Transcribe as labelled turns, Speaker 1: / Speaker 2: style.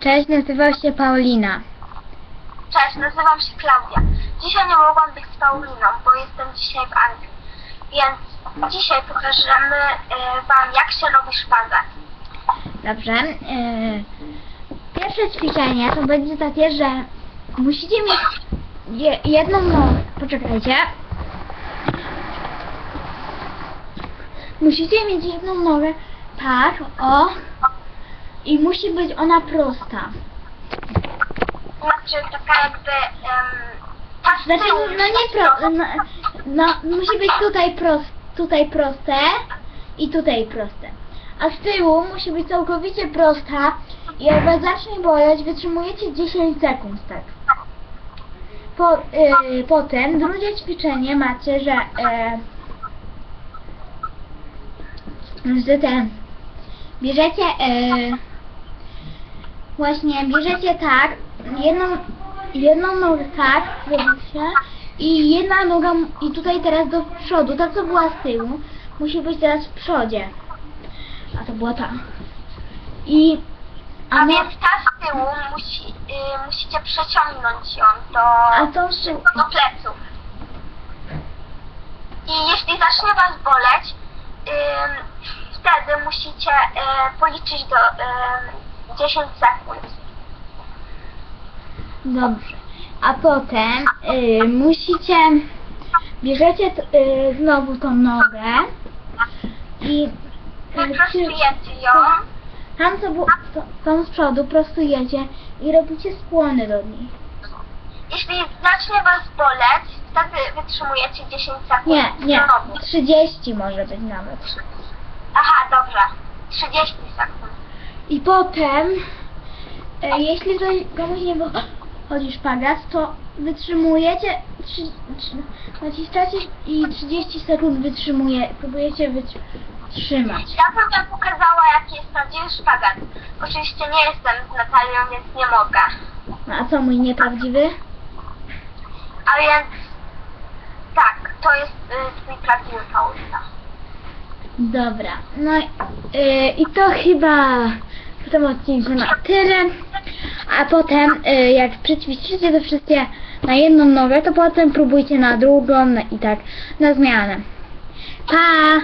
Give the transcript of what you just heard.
Speaker 1: Cześć, nazywam się Paulina.
Speaker 2: Cześć, nazywam się Klaudia. Dzisiaj nie mogłam być z Pauliną, bo jestem dzisiaj w Anglii. Więc dzisiaj pokażemy e, Wam, jak się robi szpagat.
Speaker 1: Dobrze. Yy, pierwsze ćwiczenie to będzie takie, że musicie mieć je, jedną nogę. Poczekajcie. Musicie mieć jedną nogę tak, o. I musi być ona prosta.
Speaker 2: Znaczy taka jakby... Um,
Speaker 1: Znaczy, no nie pro, no, no, musi być tutaj, pros, tutaj proste i tutaj proste. A z tyłu musi być całkowicie prosta i jak was zacznie boleć, wytrzymujecie 10 sekund, tak. Po, y, potem drugie ćwiczenie macie, że, e, że ten, bierzecie, e, właśnie bierzecie tak, jedną, jedną nogę tak, robicie i jedna noga, i tutaj teraz do przodu, ta co była z tyłu, musi być teraz w przodzie. A to była ta. I,
Speaker 2: A
Speaker 1: a,
Speaker 2: więc ta z tyłu musi, y, musicie przeciągnąć ją do,
Speaker 1: a z tyłu,
Speaker 2: do pleców. I jeśli zacznie Was boleć, ym, wtedy musicie y, policzyć do 10 sekund.
Speaker 1: Dobrze. A potem y, musicie, bierzecie t, y, znowu tą nogę i y, przy,
Speaker 2: Wyprostujecie ją.
Speaker 1: tam co było, to, tą z przodu prostujecie i robicie skłony do niej.
Speaker 2: Jeśli zacznie Was boleć, wtedy wytrzymujecie 10 sekund.
Speaker 1: Nie, nie,
Speaker 2: Co robić?
Speaker 1: 30 może być nawet.
Speaker 2: Aha, dobrze. 30 sekund.
Speaker 1: I potem, e, jeśli ktoś, komuś nie wychodzi szpagat, to wytrzymujecie, trzy, trzy, naciskacie i 30 sekund wytrzymuje, próbujecie wytrzymać.
Speaker 2: Ja bym pokazała, jaki jest prawdziwy szpagat. Oczywiście nie jestem z Natalią, więc nie mogę.
Speaker 1: No, A co mój nieprawdziwy?
Speaker 2: A więc tak, to jest y, twój prawdziwy Paulina.
Speaker 1: Dobra, no y, i to chyba w tym odcinku na tyle. A potem, y, jak przećwiczycie to wszystkie na jedną nogę, to potem próbujcie na drugą no i tak na zmianę. Pa!